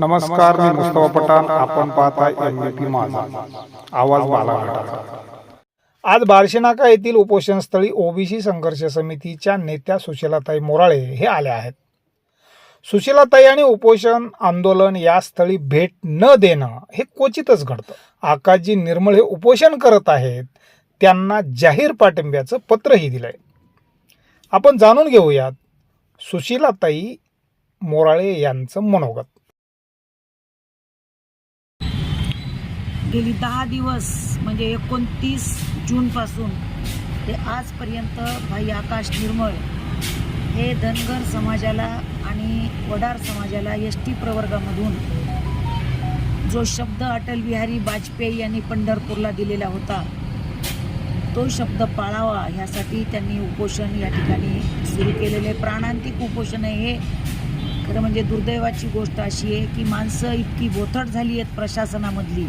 नमस्कार मी मुस्तफा पठाण. आपण पाहताय माझा. आवाज बालाघाटाचा. आज बार्शीनाका येथील उपोषणस्थळी ओबीसी संघर्ष समितीच्या नेत्या सुशीलाताई मोराळे हे आल्या आहेत. सुशीलाताई आणि उपोषण आंदोलन या स्थळी भेट न देणं हे क्वचितच घडतं. आकाशजी निर्मळ हे उपोषण करत आहेत. त्यांना जाहीर पाठिंब्याचं पत्रही दिलंय. आपण जाणून घेऊयात सुशीलाताई मोराळे यांचं मनोगत. गेली दहा दिवस म्हणजे एकोणतीस जूनपासून ते आजपर्यंत भाई आकाश निर्मळ हे धनगर समाजाला आणि वडार समाजाला एस टी प्रवर्गामधून जो शब्द अटल बिहारी वाजपेयी यांनी पंढरपूरला दिलेला होता तो शब्द पाळावा ह्यासाठी त्यांनी उपोषण या ठिकाणी सुरू केलेले. प्राणांतिक उपोषण आहे हे. खरं म्हणजे दुर्दैवाची गोष्ट अशी आहे की माणसं इतकी बोथट झाली आहेत प्रशासनामधली.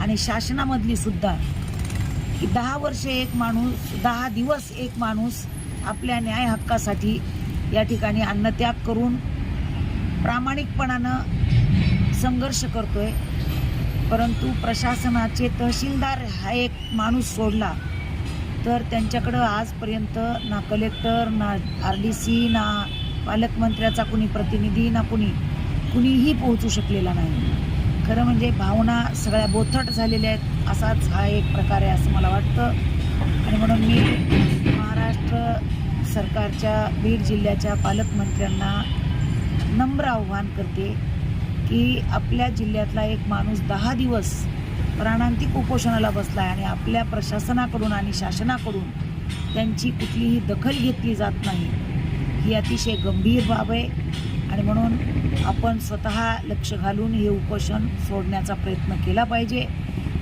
आणि शासनामधली सुद्धा. की दहा वर्षे एक माणूस दहा दिवस एक माणूस आपल्या न्याय हक्कासाठी या ठिकाणी अन्नत्याग करून प्रामाणिकपणानं संघर्ष करतोय. परंतु प्रशासनाचे तहसीलदार हा एक माणूस सोडला तर त्यांच्याकडं आजपर्यंत ना कलेक्टर ना आर डी सी ना पालकमंत्र्याचा कुणी प्रतिनिधी ना कुणी कुणीही पोहोचू शकलेला नाही. खरं म्हणजे भावना सगळ्या बोथट झालेल्या आहेत. असाच हा एक प्रकार आहे असं मला वाटतं. आणि म्हणून मी महाराष्ट्र सरकारच्या बीड जिल्ह्याच्या पालकमंत्र्यांना नम्र आव्हान करते की आपल्या जिल्ह्यातला एक माणूस दहा दिवस प्राणांतिक उपोषणाला बसला आहे आणि आपल्या प्रशासनाकडून आणि शासनाकडून त्यांची कुठलीही दखल घेतली जात नाही ही अतिशय गंभीर बाब आहे. आणि म्हणून आपण स्वतः लक्ष घालून हे उपोषण सोडण्याचा प्रयत्न केला पाहिजे.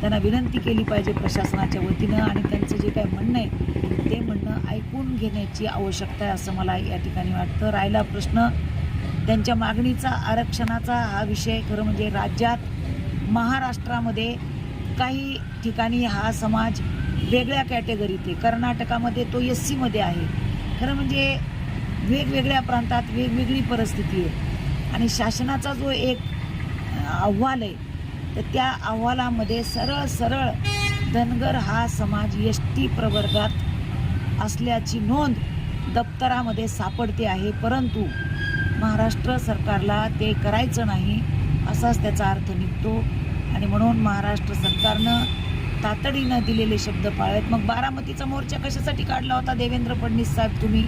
त्यांना विनंती केली पाहिजे प्रशासनाच्या वतीनं आणि त्यांचं जे काही म्हणणं आहे ते म्हणणं ऐकून घेण्याची आवश्यकता आहे असं मला या ठिकाणी वाटतं. राहिला प्रश्न त्यांच्या मागणीचा आरक्षणाचा हा विषय खरं म्हणजे राज्यात महाराष्ट्रामध्ये काही ठिकाणी हा समाज वेगळ्या कॅटेगरीत आहे. कर्नाटकामध्ये तो एस सीमध्ये आहे. खरं म्हणजे वेगवेगळ्या प्रांतात वेगवेगळी परिस्थिती आहे. आणि शासनाचा जो एक अहवाल आहे तर त्या अहवालामध्ये सरळ सरळ धनगर हा समाज एस टी प्रवर्गात असल्याची नोंद दप्तरामध्ये सापडते आहे. परंतु महाराष्ट्र सरकारला ते करायचं नाही असाच त्याचा अर्थ निघतो. आणि म्हणून महाराष्ट्र सरकारनं तातडीनं दिलेले शब्द पाळत मग बारामतीचा मोर्चा कशासाठी काढला होता? देवेंद्र फडणवीस साहेब तुम्ही?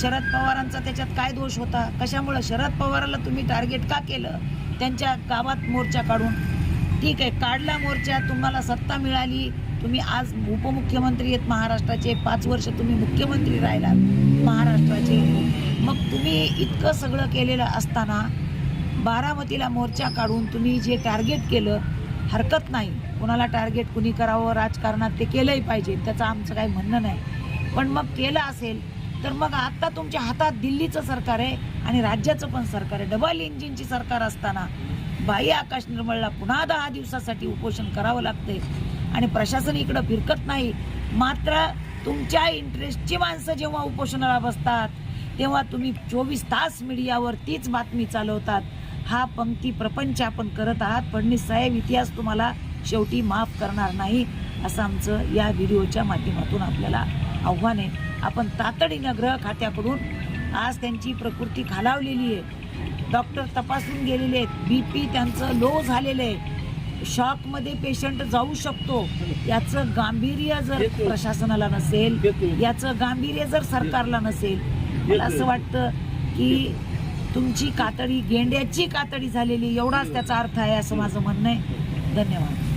शरद पवारांचा त्याच्यात काय दोष होता? कशामुळं? शरद पवाराला तुम्ही टार्गेट का केलं? त्यांच्या गावात मोर्चा काढून. ठीक आहे काढला मोर्चा तुम्हाला सत्ता मिळाली. तुम्ही आज उपमुख्यमंत्री आहेत महाराष्ट्राचे. पाच वर्ष तुम्ही मुख्यमंत्री राहिलात महाराष्ट्राचे. मग तुम्ही इतकं सगळं केलेलं असताना बारामतीला मोर्चा काढून तुम्ही जे टार्गेट केलं हरकत नाही. कुणाला टार्गेट कुणी करावं राजकारणात ते केलंही पाहिजे. त्याचं आमचं काही म्हणणं नाही. पण मग केलं असेल तर मग आता तुमच्या हातात दिल्लीचं सरकार आहे आणि राज्याचं पण सरकार आहे. डबल इंजिनची सरकार असताना बाई आकाश निर्मळला पुन्हा दहा दिवसासाठी उपोषण करावं लागते आणि प्रशासन इकडं फिरकत नाही. मात्र तुमच्या इंटरेस्टची माणसं जेव्हा उपोषणाला बसतात तेव्हा तुम्ही चोवीस तास मीडियावर तीच बातमी चालवतात. हा पंक्ती प्रपंच आपण करत आहात. फडणवीस साहेब इतिहास तुम्हाला शेवटी माफ करणार नाही असं आमचं या व्हिडिओच्या माध्यमातून आपल्याला आव्हान. आहे आपण तातडीनं गृह खात्याकडून आज त्यांची प्रकृती खालावलेली आहे. डॉक्टर तपासून गेलेले आहेत. बी पी त्यांचं लो झालेलं आहे. शॉकमध्ये पेशंट जाऊ शकतो. याचं गांभीर्य जर प्रशासनाला नसेल याचं गांभीर्य जर सरकारला नसेल मला असं वाटतं की तुमची कातडी गेंड्याची कातडी झालेली एवढाच त्याचा अर्थ आहे असं माझं म्हणणं आहे. धन्यवाद.